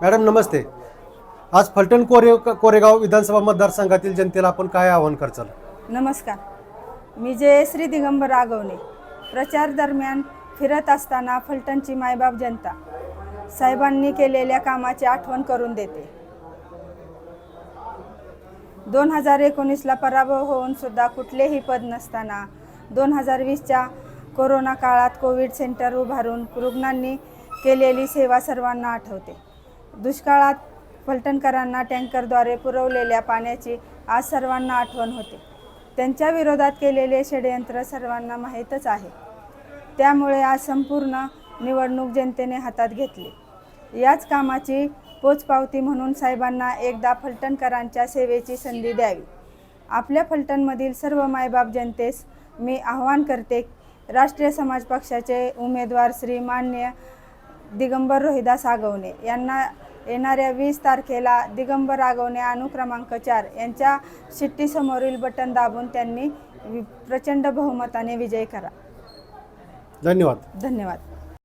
Madam नमस्ते. आज फलटण कोरे कोरेगाव विधानसभा मतदारसंघातील जनतेला आपण काय आवाहन करचाल? नमस्कार. मी जयश्री दिगंबर रागवणे प्रचार दरम्यान फिरत असताना फलटणची मायबाप जनता साहेबांनी केलेल्या कामाची आठवण करून देते. दोन हजार एकोणीसला पराभव होऊन सुद्धा कुठलेही पद नसताना दोन हजार वीसच्या कोरोना काळात कोविड सेंटर उभारून रुग्णांनी केलेली सेवा सर्वांना आठवते. दुष्काळात फलटणकरांना टँकरद्वारे पुरवलेल्या पाण्याची आज सर्वांना आठवण होते. त्यांच्या विरोधात केलेले षडयंत्र सर्वांना माहीतच आहे. त्यामुळे आज संपूर्ण निवडणूक जनतेने हातात घेतली. याच कामाची पोचपावती म्हणून साहेबांना एकदा फलटणकरांच्या सेवेची संधी द्यावी. आपल्या फलटणमधील सर्व मायबाप जनतेस मी आवाहन करते राष्ट्रीय समाज पक्षाचे उमेदवार श्री मान्य दिगंबर रोहिदास आगवणे यांना येणाऱ्या वीस तारखेला दिगंबर आगवणे अनुक्रमांक चार यांच्या शिट्टीसमोरील बटन दाबून त्यांनी प्रचंड बहुमताने विजय करा. धन्यवाद. धन्यवाद.